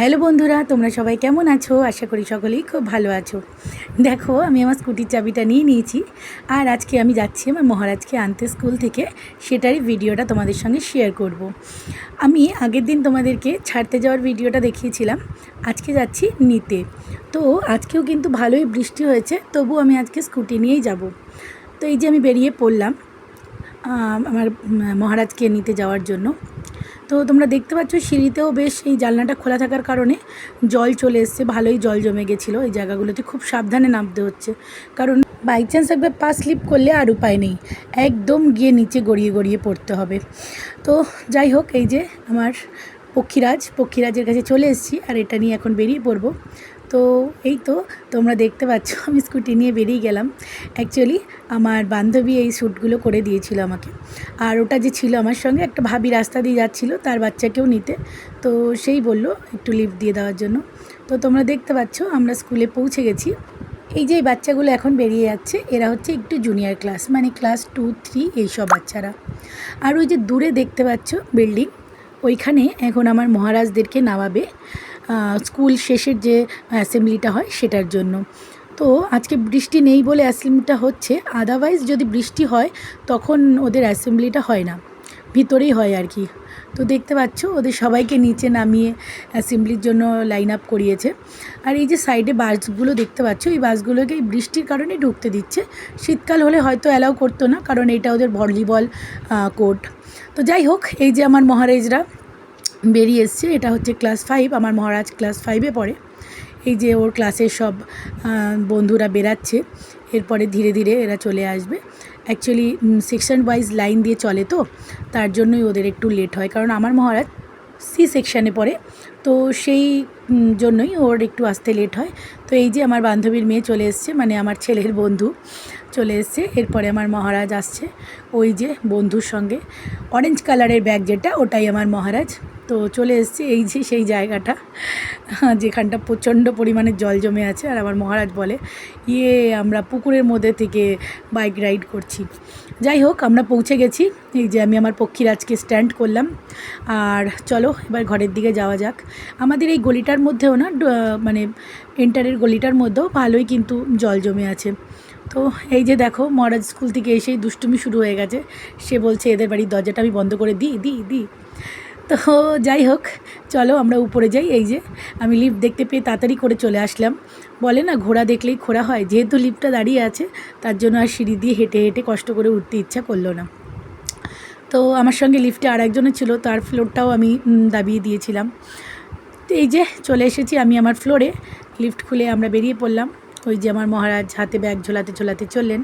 Hello বন্ধুরা, তোমরা সবাই কেমন আছো? আশা করি সকলেই খুব ভালো আছো। দেখো, আমি আমার স্কুটির চাবিটা নিয়ে নিয়েছি, আর আজকে আমি যাচ্ছি আমার মহারাজকে আনতে স্কুল থেকে, সেটারই ভিডিওটা তোমাদের সঙ্গে শেয়ার করব। আমি আগের দিন তোমাদেরকে ছাড়তে যাওয়ার ভিডিওটা দেখিয়েছিলাম, আজকে যাচ্ছি নিতে। তো আজকেও কিন্তু ভালোই বৃষ্টি হয়েছে তবু আমি আজকে স্কুটি নিয়েই যাব। তো এই যে আমি বেরিয়ে পড়লাম আমার মহারাজকে নিতে যাওয়ার জন্য। তো তোমরা দেখতে পাচ্ছ সিঁড়িতেও বেশ এই জানলাটা খোলা থাকার কারণে জল চলে এসছে, ভালোই জল জমে গেছিল। এই জায়গাগুলোতে খুব সাবধানে নামতে হচ্ছে। কারণ বাই চান্স একবার পা স্লিপ করলে আর উপায় নেই। একদম গিয়ে নিচে গড়িয়ে গড়িয়ে পড়তে হবে। তো যাই হোক, এই যে আমার পক্ষীরাজ, পক্ষীরাজের কাছে চলে এসেছি আর এটা নিয়ে এখন বেরিয়ে পড়ব। তো এই তো তোমরা দেখতে পাচ্ছ, আমি স্কুটি নিয়ে বেরিয়ে গেলাম। অ্যাকচুয়ালি আমার বান্ধবী এই শ্যুটগুলো করে দিয়েছিল আমাকে। আর ওটা যে ছিল আমার সঙ্গে, একটা ভাবি রাস্তা দিয়ে যাচ্ছিল তার বাচ্চাকেও নিতে। তো সেই বলল, একটু লিফট দিয়ে দেওয়ার জন্য। তো তোমরা দেখতে পাচ্ছ, আমরা স্কুলে পৌঁছে গেছি। এই যে বাচ্চাগুলো এখন বেরিয়ে যাচ্ছে, এরা হচ্ছে একটু জুনিয়র ক্লাস মানে ক্লাস টু থ্রি এইসব বাচ্চারা। আর ওই যে দূরে দেখতে পাচ্ছ বিল্ডিং ওইখানে এখন আমার মহারাজদেরকে নামাবে। স্কুল শেষের যে অ্যাসেম্বলিটা হয় সেটার জন্য। তো আজকে বৃষ্টি নেই বলে অ্যাসেম্বলিটা হচ্ছে, আদারওয়াইজ যদি বৃষ্টি হয় তখন ওদের অ্যাসেম্বলিটা হয় না, ভিতরেই হয় আর কি। তো দেখতে পাচ্ছ ওদের সবাইকে নিচে নামিয়ে অ্যাসেম্বলির জন্য লাইন আপ করিয়েছে। আর এই যে সাইডে বাসগুলো দেখতে পাচ্ছ, এই বাসগুলোকে এই বৃষ্টির কারণে ঢুকতে দিচ্ছে। শীতকাল হলে হয়তো অ্যালাউ করতো না, কারণ এটা ওদের ভলিবল কোর্ট তো যাই হোক, এই যে আমার মহারাজরা বেরিয়ে এসছে। এটা হচ্ছে ক্লাস ফাইভ আমার মহারাজ ক্লাস ফাইভে পড়ে। এই যে ওর ক্লাসের সব বন্ধুরা বেরাচ্ছে। এরপরে ধীরে ধীরে এরা চলে আসবে। অ্যাকচুয়ালি সেকশন ওয়াইজ লাইন দিয়ে চলে তো, তার জন্যই ওদের একটু লেট হয়। কারণ আমার মহারাজ সি সেকশানে পড়ে, তো সেই জন্যই ওর একটু আসতে লেট হয়। তো এই যে আমার বান্ধবীর মেয়ে চলে এসছে মানে আমার ছেলের বন্ধু চলে এসছে। এরপরে আমার মহারাজ আসছে, ওই যে বন্ধুর সঙ্গে। অরেঞ্জ কালারের ব্যাগ যেটা, ওটাই আমার মহারাজ তো চলে এসছে এই যে সেই জায়গাটা যেখানটা প্রচণ্ড পরিমাণে জল জমে আছে আর আমার মহারাজ বলে ইয়ে আমরা পুকুরের মধ্যে থেকে বাইক রাইড করছি। যাই হোক, আমরা পৌঁছে গেছি, এই যে আমি আমার পক্ষীরাজকে স্ট্যান্ড করলাম। আর চলো, এবার ঘরের দিকে যাওয়া যাক। আমাদের এই গলিটার মধ্যেও না মানে এন্টারের গলিটার মধ্যেও ভালোই কিন্তু জল জমে আছে। তো এই যে দেখো, মহারাজ স্কুল থেকে এসেই দুষ্টুমি শুরু হয়ে গেছে। সে বলছে, এদের বাড়ির দরজাটা আমি বন্ধ করে দিই দিই দিই। তো যাই হোক, চলো আমরা উপরে যাই। এই যে, আমি লিফট দেখতে পেয়ে তাড়াতাড়ি করে চলে আসলাম। বলে না, ঘোড়া দেখলেই ঘোড়া হয়। যেহেতু লিফটটা দাঁড়িয়ে আছে, তার জন্য আর সিঁড়ি দিয়ে হেঁটে হেঁটে কষ্ট করে উঠতে ইচ্ছা করল না। তো আমার সঙ্গে লিফটে আর একজনের ছিল, তার ফ্লোরটাও আমি দাবিয়ে দিয়েছিলাম। তো এই যে, চলে এসেছি আমি আমার ফ্লোরে লিফট খুলে আমরা বেরিয়ে পড়লাম। ওই যে আমার মহারাজ হাতে ব্যাগ ঝোলাতে ঝোলাতে চললেন।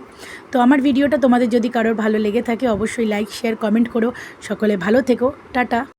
তো আমার ভিডিওটা তোমাদের যদি কারোর ভালো লেগে থাকে, অবশ্যই লাইক শেয়ার কমেন্ট করো। সকলে ভালো থেকো। টাটা।